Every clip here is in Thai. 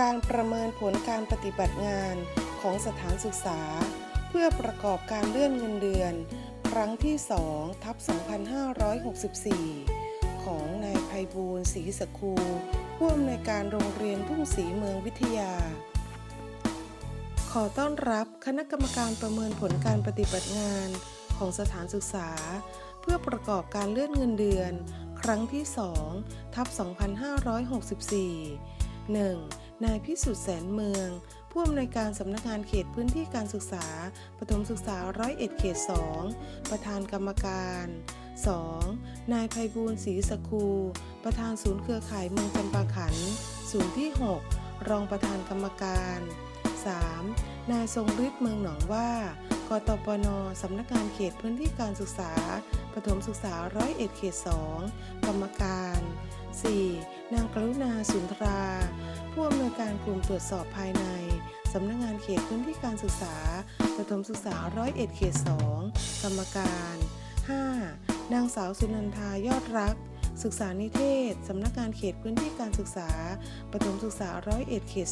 การประเมินผลการปฏิบัติงานของสถานศึกษา เพื่อประกอบการเลื่อนเงินเดือน ครั้งที่2ทับ2564 ของนายไพบูลศรีสคูผู้อำนวยการโรงเรียนทุ่งศรีเมืองวิทยา ขอต้อนรับคณะกรรมการประเมินผลการปฏิบัติงานของสถานศึกษา เพื่อประกอบการเลื่อนเงินเดือน ครั้งที่2ทับ2564 1. นายพิสุทธิ์แสนเมือง ผู้อำนวยการสำนักงานเขตพื้นที่การศึกษา ประถมศึกษาร้อยเอ็ดเขต 2 ประธานกรรมการ 2. นายไพบูลย์ศรีสคู ประธานศูนย์เครือข่ายเมืองจำปาขัน ศูนย์ที่ 6 รองประธานกรรมการ 3. นายทรงฤทธิ์เมืองหนองว่ากตปนสำนักงานเขตพื้นที่การศึกษา ประถมศึกษาร้อยเอ็ดเขต 2 กรรมการ 4. นางกรุณาสุนทรา ผู้อำนวยการกลุ่มตรวจสอบภายใน สำนักงานเขตพื้นที่การศึกษาประถมศึกษาร้อยเอ็ดเขต2กรรมการ 5. นางสาวสุนันทายอดรัก ศึกษานิเทศ สำนักงานเขตพื้นที่การศึกษาประถมศึกษาร้อยเอ็ดเขต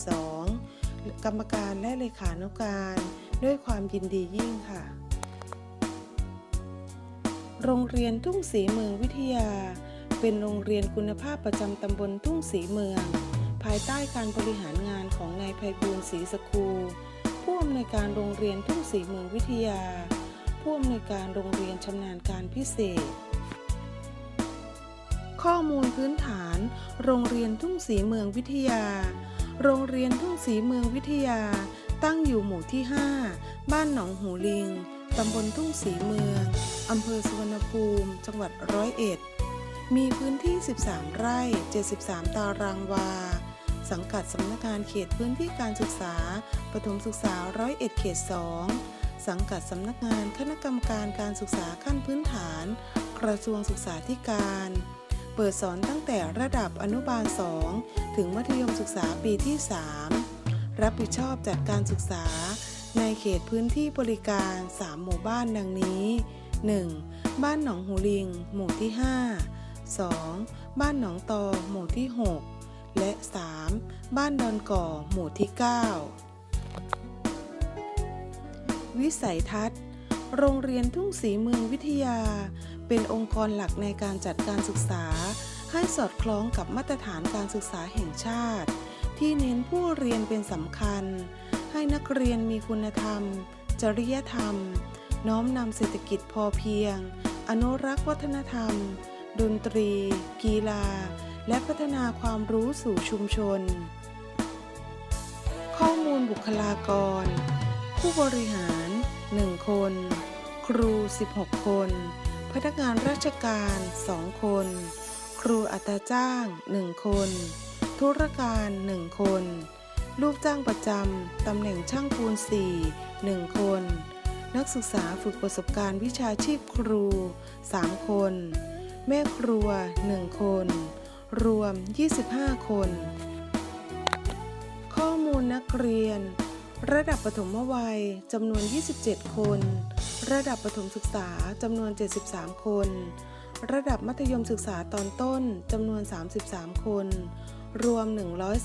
2กรรมการและเลขานุการ ด้วยความยินดียิ่งค่ะ โรงเรียนทุ่งศรีเมืองวิทยา เป็นโรงเรียนคุณภาพประจำตำบลทุ่งศรีเมือง ภายใต้การบริหารงานของนายไพบูลศรีสคูผู้อำนวยการโรงเรียนทุ่งศรีเมืองวิทยา ผู้อำนวยการโรงเรียนชำนาญการพิเศษ ข้อมูลพื้นฐาน โรงเรียนทุ่งศรีเมืองวิทยา โรงเรียนทุ่งศรีเมืองวิทยา ตั้งอยู่หมู่ที่ 5 บ้านหนองหูลิงตำบลทุ่งศรีเมืองอำเภอสุวรรณภูมิ จังหวัดร้อยเอ็ด มีพื้นที่ 13 ไร่ 73 ตารางวา สังกัดสำนักงานเขตพื้นที่การศึกษา ประถมศึกษาร้อยเอ็ดเขต2สังกัดสำนักงานคณะกรรมการการศึกษาขั้นพื้นฐาน กระทรวงศึกษาธิการ เปิดสอนตั้งแต่ระดับอนุบาล 2 ถึงมัธยมศึกษาปีที่ 3 รับผิดชอบจัดการศึกษา ในเขตพื้นที่บริการ 3 หมู่บ้านดังนี้ 1. บ้านหนองหูลิง หมู่ที่ 5 2. บ้านหนองตอหมู่ที่ 6 และ 3. บ้านดอนก่อหมู่ที่ 9 วิสัยทัศน์ โรงเรียนทุ่งศรีเมืองวิทยา เป็นองค์กรหลักในการจัดการศึกษา ให้สอดคล้องกับมาตรฐานการศึกษาแห่งชาติ ที่เน้นผู้เรียนเป็นสำคัญ ให้นักเรียนมีคุณธรรม จริยธรรม น้อมนำเศรษฐกิจพอเพียง อนุรักษ์วัฒนธรรม ดนตรี กีฬา และพัฒนาความรู้สู่ชุมชน ข้อมูลบุคลากร ผู้บริหาร 1 คน ครู 16 คน พนักงานราชการ 2 คน ครูอัตราจ้าง 1 คน ธุรการ 1 คน ลูกจ้างประจำ ตำแหน่งช่างปูน 4 1 คนนักศึกษาฝึกประสบการณ์วิชาชีพครู 3 คน แม่ครัว 1 คน รวม 25 คน ข้อมูลนักเรียน ระดับประถมวัยจำนวน 27 คน ระดับประถมศึกษาจำนวน 73 คน ระดับมัธยมศึกษาตอนต้นจำนวน 33 คน รวม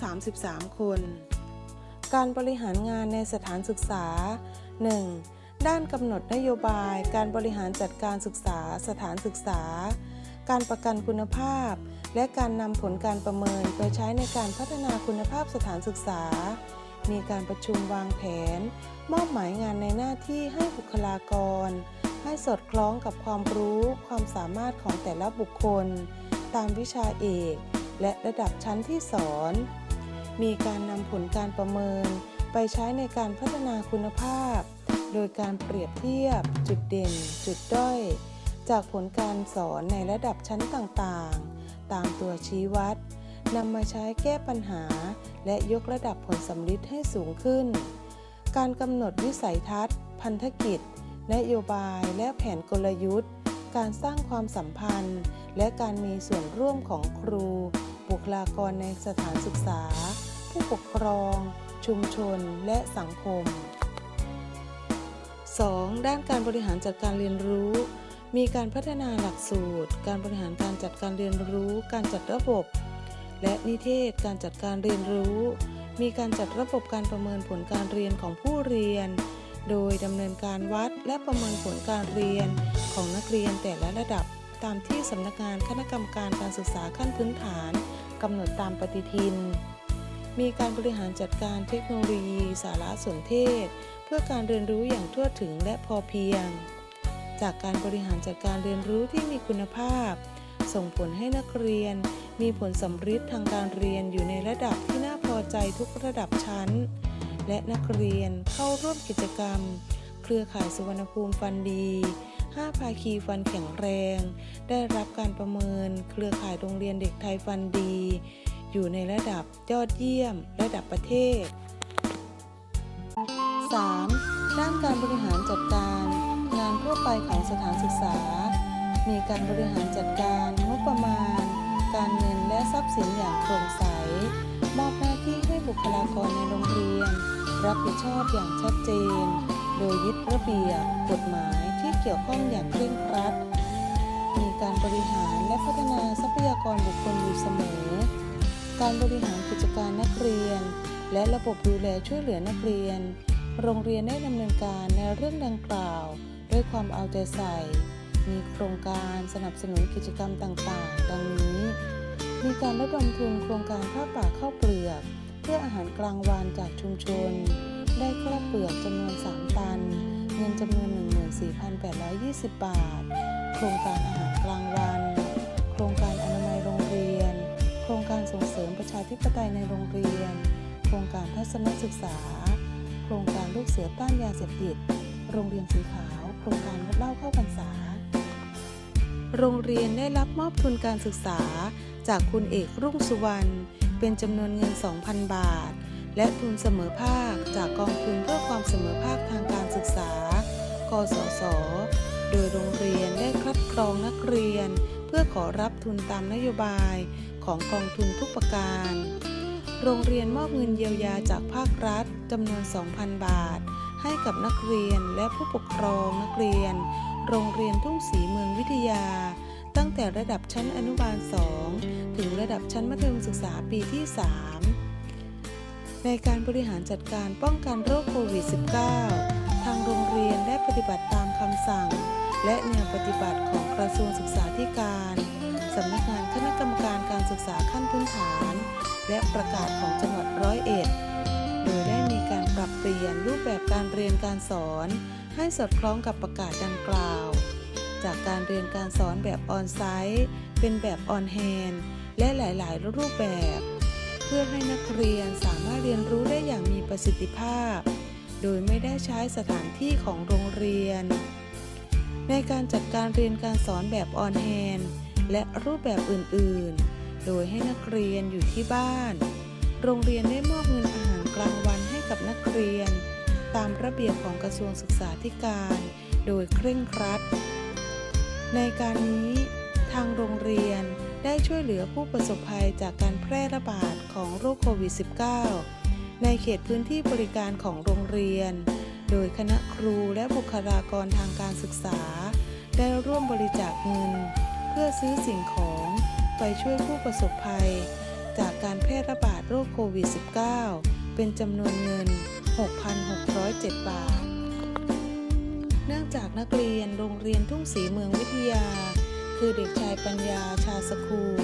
133 คน การบริหารงานในสถานศึกษา 1. ด้านกำหนดนโยบายการบริหารจัดการศึกษาสถานศึกษา การประกันคุณภาพ และการนำผลการประเมินไปใช้ในการพัฒนาคุณภาพสถานศึกษา มีการประชุมวางแผน มอบหมายงานในหน้าที่ให้บุคลากร ให้สอดคล้องกับความรู้ความสามารถของแต่ละบุคคล ตามวิชาเอก และระดับชั้นที่สอน มีการนำผลการประเมิน ไปใช้ในการพัฒนาคุณภาพ โดยการเปรียบเทียบ จุดเด่น จุดด้อย จากผลการสอนในระดับชั้นต่างๆ ตามตัวชี้วัดนำมาใช้แก้ปัญหา และยกระดับผลสำลิดให้สูงขึ้น การกำหนดวิสัยทัศน์ พันธกิจ นโยบายและแผนกลยุทธ์ การสร้างความสัมพันธ์ และการมีส่วนร่วมของครู บุคลากรในสถานศึกษา ผู้ปกครอง ชุมชน และสังคม 2. ด้านการบริหารจัดการเรียนรู้ มีการพัฒนาหลักสูตร การบริหารการจัดการเรียนรู้ การจัดระบบ และนิเทศการจัดการเรียนรู้ มีการจัดระบบการประเมินผลการเรียนของผู้เรียน โดยดำเนินการวัดและประเมินผลการเรียนของนักเรียนแต่ละระดับ ตามที่สำนักงานคณะกรรมการการศึกษาขั้นพื้นฐานกำหนดตามปฏิทิน มีการบริหารจัดการเทคโนโลยี สารสนเทศ เพื่อการเรียนรู้อย่างทั่วถึงและพอเพียง จากการบริหารจัดการเรียนรู้ที่มีคุณภาพ ส่งผลให้นักเรียน มีผลสำฤทธิ์ทางการเรียนอยู่ในระดับที่น่าพอใจทุกระดับชั้น และนักเรียนเข้าร่วมกิจกรรม เครือข่ายสุวรรณภูมิฟันดี5ภาคีฟันแข็งแรง ได้รับการประเมิน เครือข่ายโรงเรียนเด็กไทยฟันดี อยู่ในระดับยอดเยี่ยม ระดับประเทศ 3. ด้านการบริหารจัดการ งานทั่วไปของสถานศึกษา มีการบริหารจัดการงบประมาณ การเงินและทรัพย์สินอย่างโปร่งใส มอบหน้าที่ให้บุคลากรในโรงเรียน รับผิดชอบอย่างชัดเจน โดยยึดระเบียบกฎหมายที่เกี่ยวข้องอย่างเคร่งครัด มีการบริหารและพัฒนาทรัพยากรบุคคลอยู่เสมอ การบริหารกิจการนักเรียน และระบบดูแลช่วยเหลือนักเรียนโรงเรียนได้ดำเนินการในเรื่องดังกล่าว ด้วยความเอาใจใส่ มีโครงการสนับสนุนกิจกรรมต่างๆ ดังนี้ มีการระดมทุนโครงการผ้าป่าข้าวเปลือก เพื่ออาหารกลางวันจากชุมชน ได้ข้าวเปลือกจำนวน 3 ตัน เงินจำนวน 14,820 บาท โครงการอาหารกลางวัน โครงการอนามัยโรงเรียน โครงการส่งเสริมประชาธิปไตยในโรงเรียน โครงการทัศนศึกษา โครงการลูกเสือต้านยาเสพติด โรงเรียนสีขาว ครงการงดเหล้าเข้าพรรษา โรงเรียนได้รับมอบทุนการศึกษาจากคุณเอกรุ่งสุวรรณเป็นจำนวนเงิน 2,000 บาท และทุนเสมอภาคจากกองทุนเพื่อความเสมอภาคทางการศึกษา กสศ โดยโรงเรียนได้คัดกรองนักเรียน เพื่อขอรับทุนตามนโยบายของกองทุนทุกประการ โรงเรียนมอบเงินเยียวยาจากภาครัฐจำนวน 2,000 บาท ให้กับนักเรียนและผู้ปกครองนักเรียน โรงเรียนทุ่งศรีเมืองวิทยา ตั้งแต่ระดับชั้นอนุบาล 2 ถึงระดับชั้นมัธยมศึกษาปีที่ 3 ในการบริหารจัดการป้องกันโรคโควิด -19 ทางโรงเรียนได้ปฏิบัติตามคำสั่ง และแนวปฏิบัติของกระทรวงศึกษาธิการสำนักงานคณะกรรมการการศึกษาขั้นพื้นฐาน และประกาศของจังหวัดร้อยเอ็ด โดยได้มี ปรับเปลี่ยนรูปแบบการเรียนการสอน ให้สอดคล้องกับประกาศดังกล่าว จากการเรียนการสอนแบบออนไซต์เป็นแบบออนแฮนและหลาย ๆ รูปแบบ เพื่อให้นักเรียนสามารถเรียนรู้ได้อย่างมีประสิทธิภาพ โดยไม่ได้ใช้สถานที่ของโรงเรียน ในการจัดการเรียนการสอนแบบออนแฮนและรูปแบบอื่น ๆ โดยให้นักเรียนอยู่ที่บ้าน โรงเรียนได้มอบเงินอาหารกลางวัน กับนักเรียน ตามระเบียบของกระทรวงศึกษาธิการ โดยเคร่งครัด ในการนี้ทางโรงเรียนได้ช่วยเหลือผู้ประสบภัยจากการแพร่ระบาดของโรคโควิด -19 ในเขตพื้นที่บริการของโรงเรียน โดยคณะครูและบุคลากรทางการศึกษา ได้ร่วมบริจาคเงิน เพื่อซื้อสิ่งของไปช่วยผู้ประสบภัย จากการแพร่ระบาดโรคโควิด -19 เป็นจำนวนเงิน 6,607 บาท เนื่องจากนักเรียนโรงเรียนทุ่งศรีเมืองวิทยา คือเด็กชายปัญญาชาสคูล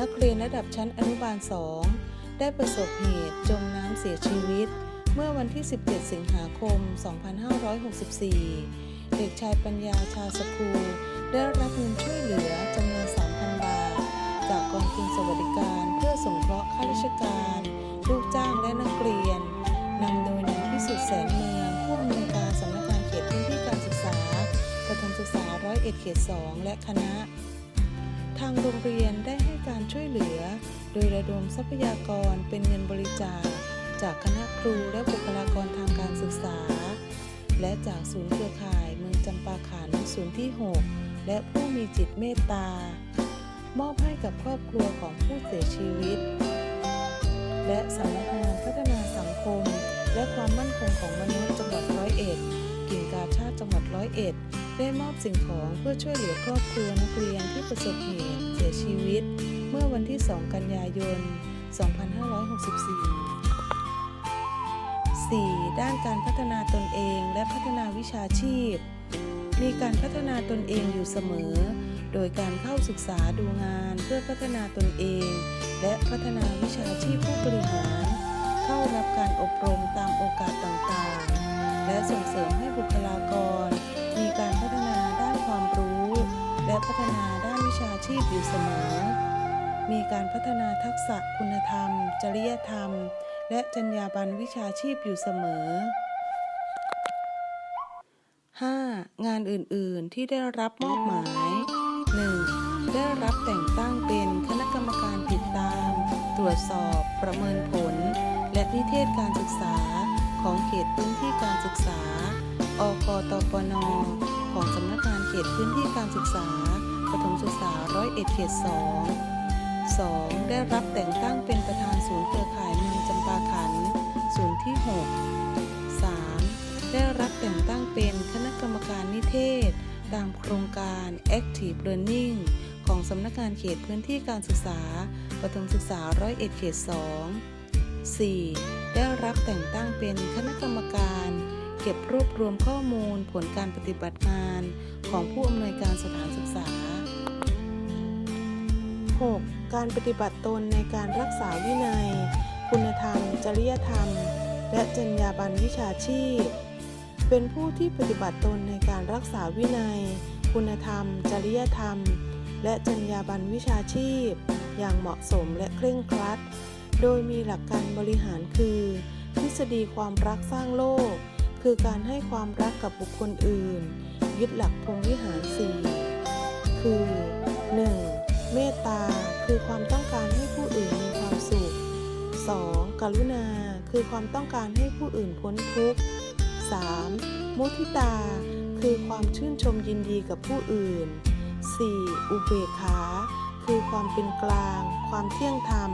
นักเรียนระดับชั้นอนุบาล 2 ได้ประสบเหตุจมน้ำเสียชีวิต เมื่อวันที่ 17 สิงหาคม 2564 เด็กชายปัญญาชาสคูลได้รับเงินช่วยเหลือจำนวน 3,000 บาท จากกองทุนสวัสดิการเพื่อสงเคราะห์ข้าราชการ ลูกจ้างและนักเรียนนำโดยนายพิสุทธิ์แสนเมืองผู้อำนวยการสำนักงานเขตพื้นที่การศึกษาประถมศึกษาร้อยเอ็ดเขต2และคณะ ทางโรงเรียนได้ให้การช่วยเหลือ โดยระดมทรัพยากรเป็นเงินบริจาค จากคณะครูและบุคลากรทางการศึกษา และจากศูนย์เครือข่ายเมืองจำปาขันศูนย์ที่ 6 และผู้มีจิตเมตตามอบให้กับครอบครัวของผู้เสียชีวิต และสำนักงานพัฒนาสังคม และความมั่นคงของมนุษย์จังหวัดร้อยเอ็ดกิ่งกาชาติจังหวัดร้อยเอ็ดได้มอบสิ่งของเพื่อช่วยเหลือครอบครัวนักเรียนที่ประสบเหตุเสียชีวิต เมื่อวันที่ 2 กันยายน 2564 4. ด้านการพัฒนาตนเองและพัฒนาวิชาชีพ มีการพัฒนาตนเองอยู่เสมอ โดยการเข้าศึกษาดูงานเพื่อพัฒนาตนเอง และพัฒนาวิชาชีพผู้บริหาร เข้ารับการอบรมตามโอกาสต่างๆ และส่งเสริมให้บุคลากร มีการพัฒนาด้านความรู้ และพัฒนาด้านวิชาชีพอยู่เสมอ มีการพัฒนาทักษะคุณธรรม จริยธรรม และจรรยาบรรณวิชาชีพอยู่เสมอ 5. งานอื่น ๆ ที่ได้รับมอบหมาย 1. ได้รับแต่งตั้งเป็นคณะกรรมการติดตาม ตรวจสอบ ประเมินผล และนิเทศการศึกษาของเขตพื้นที่การศึกษา อกตปน ของสำนักงานเขตพื้นที่การศึกษาประถมศึกษาร้อยเอ็ดเขต2 2. ได้รับแต่งตั้งเป็นประธานศูนย์เครือข่ายเมืองจำปาขันศูนย์ที่6 3. ได้รับแต่งตั้งเป็นคณะกรรมการนิเทศ ตามโครงการ Active Learning ของสำนักงานเขตพื้นที่การศึกษาประถมศึกษาร้อยเอ็ดเขต 2 4. ได้รับแต่งตั้งเป็นคณะกรรมการ เก็บรวบรวมข้อมูลผลการปฏิบัติงานของผู้อำนวยการสถานศึกษา 6. การปฏิบัติตนในการรักษาวินัย คุณธรรม จริยธรรม และจรรยาบรรณวิชาชีพ เป็นผู้ที่ปฏิบัติตนในการรักษาวินัย คุณธรรม จริยธรรม และจรรยาบรรณวิชาชีพ อย่างเหมาะสมและเคร่งครัด โดยมีหลักการบริหารคือ ทฤษฎีความรักสร้างโลก คือการให้ความรักกับบุคคลอื่น ยึดหลักพรหมวิหารสี่คือ 1. เมตตา คือความต้องการให้ผู้อื่นมีความสุข 2. กรุณา คือความต้องการให้ผู้อื่นพ้นทุกข์ 3. มุทิตา คือความชื่นชมยินดีกับผู้อื่น 4. อุเบกขา คือความเป็นกลาง ความเที่ยงธรรม